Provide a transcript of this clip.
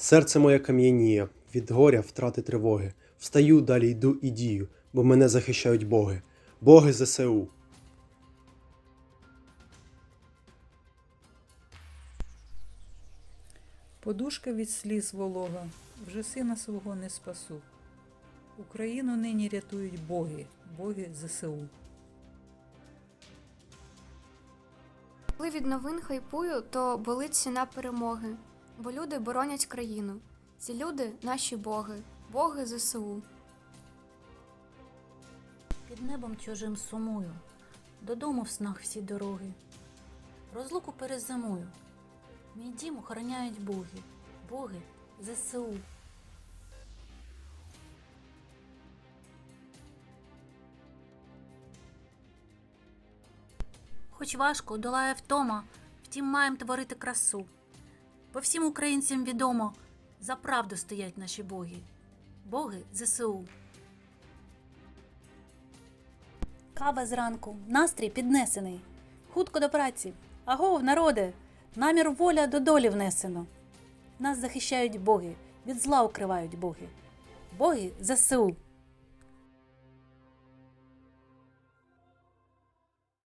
Серце моє кам'яніє, від горя втрати тривоги. Встаю, далі йду і дію, бо мене захищають боги. Боги ЗСУ. Подушка від сліз волога, вже сина свого не спасу. Україну нині рятують боги, боги ЗСУ. Коли від новин хайпую, то болить ціна перемоги, бо люди боронять країну. Ці люди наші боги, боги ЗСУ. Під небом чужим сумую, додому в снах всі дороги. Розлуку перезимую. Мій дім охороняють боги, боги ЗСУ. Хоч важко долає втома, втім маєм творити красу. Бо всім українцям відомо, за правду стоять наші боги, боги ЗСУ. Кава зранку, настрій піднесений. Хутко до праці. Агов, народе! Намір воля до долі внесено. Нас захищають боги, від зла укривають боги. Боги ЗСУ.